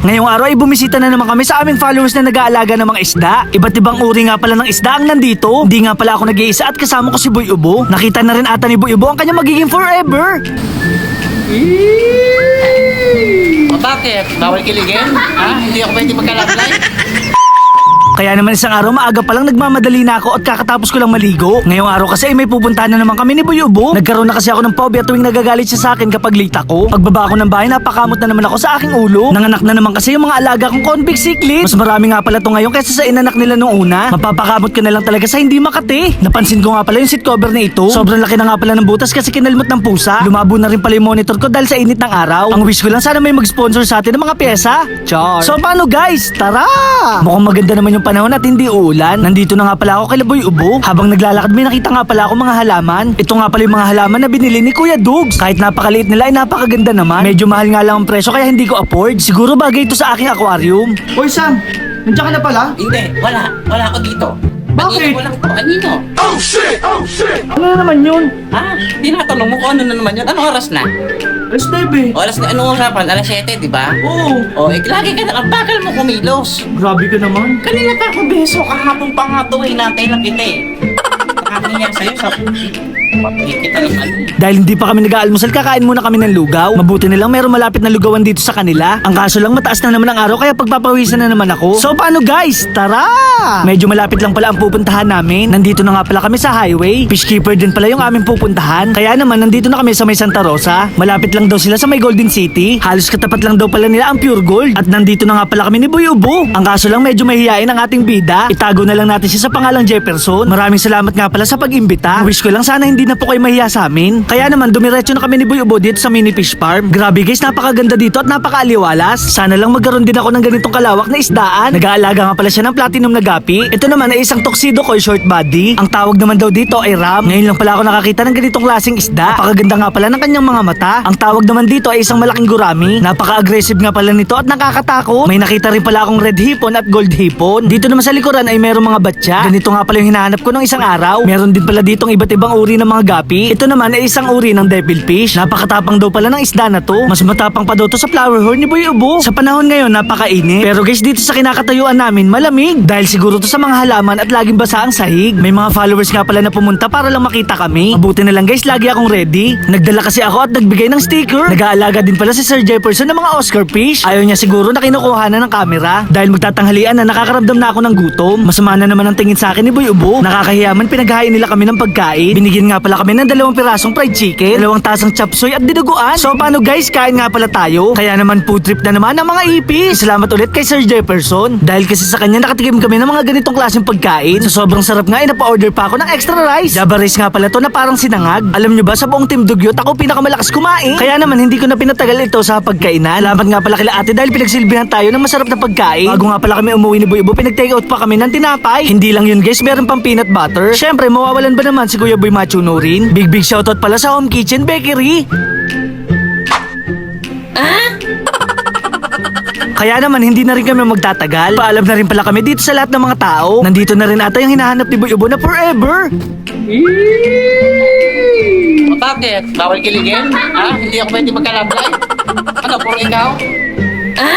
Ngayong araw ay bumisita na naman kami sa aming followers na nag-aalaga ng mga isda. Iba't ibang uri nga pala ng isda ang nandito. Hindi nga pala ako nag-iisa at kasama ko si Boy Ubo. Nakita na rin ata ni Boy Ubo ang kanya magiging forever. O bakit? Bawal kiligin? Ha? Hindi ako pwede magka-love Kaya naman isang araw maaga pa lang nagmamadali na ako at kakatapos ko lang maligo. Ngayong araw kasi ay may pupuntahan na naman kami ni Boy Ubo. Nagkaroon na kasi ako ng phobia tuwing nagagalit siya sa akin kapag late ako. Pagbaba ko ng bahay napakamot na naman ako sa aking ulo. Nanganak na naman kasi yung mga alaga kong convict sicklet. Mas marami nga pala to ngayon kaysa sa inanak nila nung una. Mapapakamot ka na lang talaga sa hindi makati. Napansin ko nga pala yung seat cover na ito. Sobrang laki na nga pala ng butas kasi kinalmot ng pusa. Lumabo na rin pala yung monitor ko dahil sa init ng araw. Ang wish ko lang sana may mag-sponsor sa atin ng mga pyesa. Char. So paano guys? Tara! Mukhang maganda naman yung panahon at hindi uulan. Nandito na nga pala ako kay Laboy Ubo. Habang naglalakad may nakita nga pala ako mga halaman. Ito nga pala yung mga halaman na binili ni Kuya Dugs. Kahit napakaliit nila ay napakaganda naman. Medyo mahal nga lang ang presyo kaya hindi ko afford. Siguro bagay ito sa aking aquarium. Hoy Sam, nandiyan ka na pala? Hindi, wala. Wala ako dito. Bakit? Kanina ko lang. Kanino? Ano na naman yun? Ha? Tinatanong mo kung ano na naman yun. Anong oras na? Alas 9 Oras na, anong usapan? Alas 7, di ba? Oo, O, eh, lagi ka na, ang bakal mo kumilos. grabe ka naman. Kanina pa ako beso, kahapon pa nga to eh, natay lang kita eh. Nakakaniya sa'yo sa... Naman. Dahil hindi pa kami nag-aalmusal, kakain muna kami ng lugaw. Mabuti na lang meron malapit na lugawan dito sa kanila. Ang kaso lang mataas na naman ang araw kaya pagpapawisan na naman ako. So paano guys? Tara! Medyo malapit lang pala ang pupuntahan namin. Nandito na nga pala kami sa highway. Fishkeeper din pala yung aming pupuntahan. Kaya naman nandito na kami sa may Santa Rosa. Malapit lang daw sila sa may Golden City. Halos katapat lang daw pala nila ang Pure Gold. At nandito na nga pala kami ni Boy Ubo. Ang kaso lang medyo mahihain ang ating bida. Itago na lang natin siya sa pangalang Jefferson. Maraming salamat nga pala sa pag-imbita. Wish ko lang sana hindi na po kayo mahiya sa amin. Kaya naman dumiretso na kami ni Boy Ubo dito sa mini fish farm. Grabe guys, napakaganda dito at napakaaliwalas. Sana lang magkaroon din ako ng ganitong kalawak na isdaan. Nag-aalaga nga pala siya ng platinum na gapi. Ito naman ay isang tuxedo ko short body. Ang tawag naman daw dito ay ram. Ngayon lang pala ako nakakita ng ganitong klaseng isda. Napakaganda nga pala ng kanyang mga mata. Ang tawag naman dito ay isang malaking gurami. Napaka-aggressive nga pala nito at nakakatakot. May nakita rin pala akong red hipon at gold hipon. Dito naman sa likuran ay merong mga batya. Ganito nga pala yung hinahanap ko ng isang araw. Meron din pala ditong iba't ibang uri ng mga gapi. Ito naman ay isang uri ng devilfish. Napakatapang daw pala ng isda na to. Mas matapang pa daw to sa flower horn ni Boy Ubo. Sa panahon ngayon, napakainit. Pero guys, dito sa kinakatayuan namin, malamig. Dahil siguro to sa mga halaman at laging basa ang sahig. May mga followers nga pala na pumunta para lang makita kami. Mabuti na lang guys, lagi akong ready. Nagdala kasi ako at nagbigay ng sticker. Nag-aalaga din pala si Sir Jefferson ng mga Oscar fish. Ayaw niya siguro na kinukuha na ng camera. Dahil magtatanghalian na nakakaramdam na ako ng gutom. Masama na naman ang tingin sa akin ni Boy Ubo. Nakakahiyaman pinaghain nila kami ng pagkain. Binigyan nga pala kami ng dalawang pirasong fried chicken, dalawang tasang chapsoy at dinuguan. So paano guys, kain nga pala tayo. Kaya naman food trip na naman ang mga ipis. Salamat ulit kay Sir Jefferson. Dahil kasi sa kanya nakatikim kami ng mga ganitong klaseng pagkain. Sa sobrang sarap nga, inapa-order pa ako ng extra rice. Java rice nga pala to na parang sinangag. Alam nyo ba, sa buong team Dugyot, ako pinakamalakas kumain. Kaya naman, hindi ko na pinatagal ito sa pagkainan. Salamat nga pala kila ate dahil pinagsilbihan tayo ng masarap na pagkain. Bago nga pala kami umuwi ni Boy Bo, pinag-take out pa kami ng tinapay. Hindi lang yun guys, meron pang peanut butter. Syempre, mawawalan ba naman si Kuya Boy Machuno rin? Big big shoutout pala sa Home Kitchen Bakery. Kaya naman hindi na rin kami magtatagal. Paalam na rin pala kami dito sa lahat ng mga tao. Nandito na rin ata yung hinahanap ni Boy Ubo na forever. O bakit? Bawal kiligin? Ha? Hindi ako pwede magka-love Ano, puro ikaw? Ha?